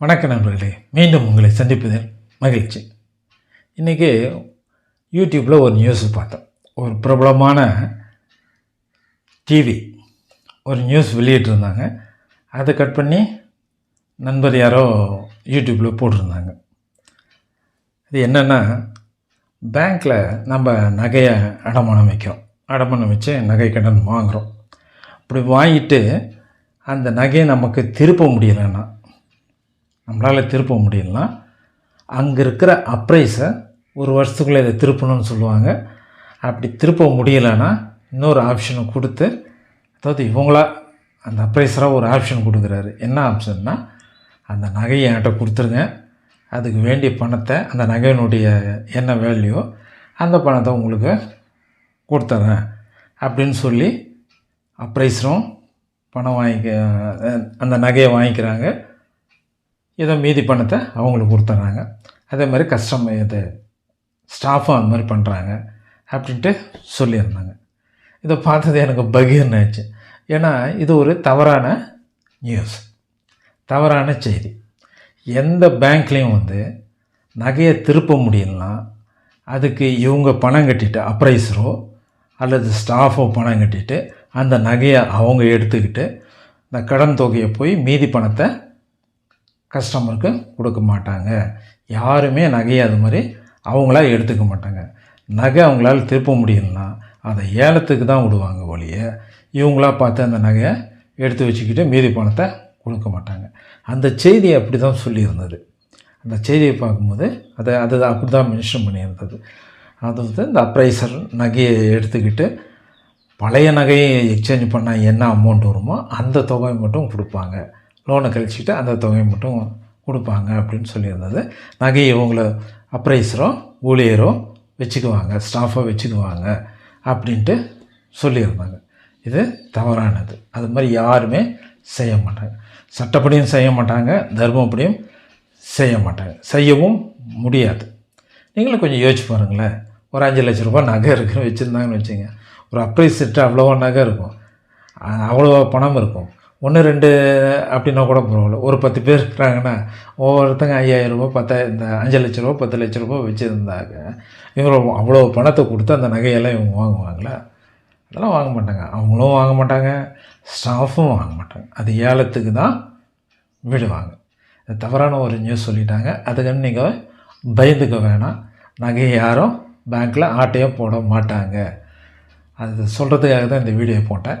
வணக்க நண்பர்களே மீண்டும் உங்களை சந்திப்பதில் மகிழ்ச்சி. இன்றைக்கி யூடியூப்பில் ஒரு நியூஸ் பார்த்தேன் ஒரு பிரபலமான டிவி ஒரு நியூஸ் வெளியிட்டிருந்தாங்க. அதை கட் பண்ணி நண்பர் யாரோ யூடியூப்பில் போட்டிருந்தாங்க. இது என்னென்னா பேங்க்கில் நம்ம நகையை அடமானம் வைக்கிறோம். அடமானம் வச்சு நகை கடன் வாங்குகிறோம் அப்படி வாங்கிட்டு அந்த நகையை நமக்கு திருப்ப முடியலைன்னா நம்மளால் திருப்ப முடியலனா அங்கே இருக்கிற அப்ரைஸை ஒரு வருஷத்துக்குள்ளே இதை திருப்பணும்னு சொல்லுவாங்க. அப்படி திருப்ப முடியலைன்னா இன்னொரு ஆப்ஷனை கொடுத்து அதாவது இவங்களா அந்த அப்ரைஸராக ஒரு ஆப்ஷன் கொடுக்குறாரு. என்ன ஆப்ஷன்னா அந்த நகையை என்கிட்ட கொடுத்துருங்க. அதுக்கு வேண்டிய பணத்தை அந்த நகையினுடைய என்ன வேல்யூ அந்த பணத்தை உங்களுக்கு கொடுத்துட்றேன் அப்படின்னு சொல்லி அப்ரைஸரும் பணம் வாங்கிக்க அந்த நகையை வாங்கிக்கிறாங்க. ஏதோ மீதி பணத்தை அவங்களுக்கு கொடுத்துட்றாங்க. அதே மாதிரி கஸ்டமர் இது ஸ்டாஃபும் அந்த மாதிரி பண்ணுறாங்க அப்படின்ட்டு சொல்லியிருந்தாங்க. இதை பார்த்தது எனக்கு பகீர்னு ஆச்சு. ஏன்னா இது ஒரு தவறான நியூஸ் தவறான செய்தி. எந்த பேங்க்லேயும் வந்து நகையை திருப்ப முடியலனா அதுக்கு இவங்க பணம் கட்டிட்டு அப்ரைஸரோ அல்லது ஸ்டாஃபோ பணம் கட்டிட்டு அந்த நகையை அவங்க எடுத்துக்கிட்டு இந்த கடன் தொகையை போய் மீதி பணத்தை கஸ்டமருக்கு கொடுக்க மாட்டாங்க. யாருமே நகையை அது மாதிரி அவங்களா எடுத்துக்க மாட்டாங்க. நகை அவங்களால திருப்ப முடியலன்னா அதை ஏலத்துக்கு தான் விடுவாங்க ஒழிய இவங்களா பார்த்து அந்த நகையை எடுத்து வச்சுக்கிட்டு மீதி பணத்தை கொடுக்க மாட்டாங்க. அந்த செய்தி அப்படி தான் சொல்லியிருந்தது. அந்த செய்தியை பார்க்கும்போது அதை அது அப்படி தான் மென்ஷன் பண்ணியிருந்தது. அது வந்து இந்த அப்ரைசர் நகையை எடுத்துக்கிட்டு பழைய நகையை எக்ஸ்சேஞ்ச் பண்ணால் என்ன அமௌண்ட் வருமோ அந்த தொகையை மட்டும் கொடுப்பாங்க. லோனை கழிச்சிட்டு அந்த தொகையை மட்டும் கொடுப்பாங்க அப்படின்னு சொல்லியிருந்தது. நகையை இவங்கள அப்ரைஸரோ ஊழியரோ வச்சுக்குவாங்க ஸ்டாஃபோ வச்சுக்குவாங்க அப்படின்ட்டு சொல்லியிருந்தாங்க. இது தவறானது. அது மாதிரி யாருமே செய்ய மாட்டாங்க. சட்டப்படியும் செய்ய மாட்டாங்க தர்மப்படியும் செய்ய மாட்டாங்க. செய்யவும் முடியாது. நீங்களும் கொஞ்சம் யோசிச்சு பாருங்களேன். ஒரு அஞ்சு லட்ச ரூபா நகை இருக்குன்னு வச்சுருந்தாங்கன்னு வச்சுங்க. ஒரு அப்ரைஸ் செட்டு அவ்வளோவா நகை இருக்கும். அவ்வளோ பணம் இருக்கும். ஒன்று ரெண்டு அப்படின்னா கூட பரவாயில்ல. ஒரு பத்து பேர் இருக்கிறாங்கன்னா ஒவ்வொருத்தங்க ஐயாயிரம் ரூபா பத்தாயிரம் இந்த அஞ்சு லட்ச ரூபா பத்து லட்ச ரூபா வச்சுருந்தாங்க. இவங்க அவ்வளோ பணத்தை கொடுத்து அந்த நகையெல்லாம் இவங்க வாங்குவாங்களா? அதெல்லாம் வாங்க மாட்டாங்க. அவங்களும் வாங்க மாட்டாங்க. ஸ்டாஃபும் வாங்க மாட்டாங்க. அது ஏலத்துக்கு தான் விடுவாங்க. தவறான ஒரு நியூஸ் சொல்லிட்டாங்க. அதுக்குன்னு நீங்கள் பயந்துக்க வேணாம். நகையை யாரும் பேங்க்கில் ஆட்டையும் போட மாட்டாங்க. அது சொல்கிறதுக்காக தான் இந்த வீடியோ போட்டேன்.